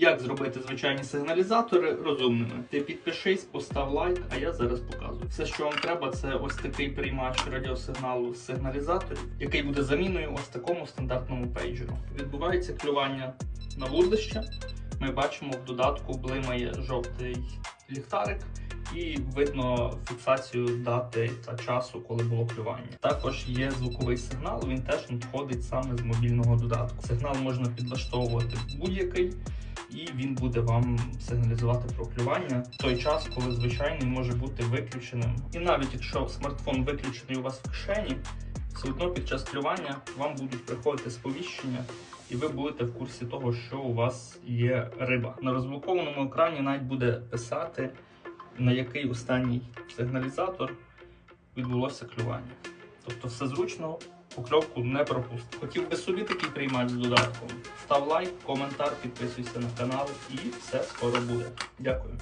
Як зробити звичайні сигналізатори розумними? Ти підпишись, постав лайк, а я зараз показую. Все, що вам треба, це ось такий приймач радіосигналу з сигналізаторів, який буде заміною ось такому стандартному пейджеру. Відбувається клювання на вудлище. Ми бачимо в додатку блимає жовтий ліхтарик. І видно фіксацію дати та часу, коли було клювання. Також є звуковий сигнал, він теж надходить саме з мобільного додатку. Сигнал можна підлаштовувати будь-який, і він буде вам сигналізувати про клювання в той час, коли звичайний може бути виключеним. І навіть якщо смартфон виключений у вас в кишені, все одно під час клювання вам будуть приходити сповіщення. І ви будете в курсі того, що у вас є риба. На розблокованому екрані навіть буде писати, на який останній сигналізатор відбулося клювання. Тобто все зручно, покльовку не пропусти. Хотів би собі такий приймач з додатком. Став лайк, коментар, підписуйся на канал і все скоро буде. Дякую.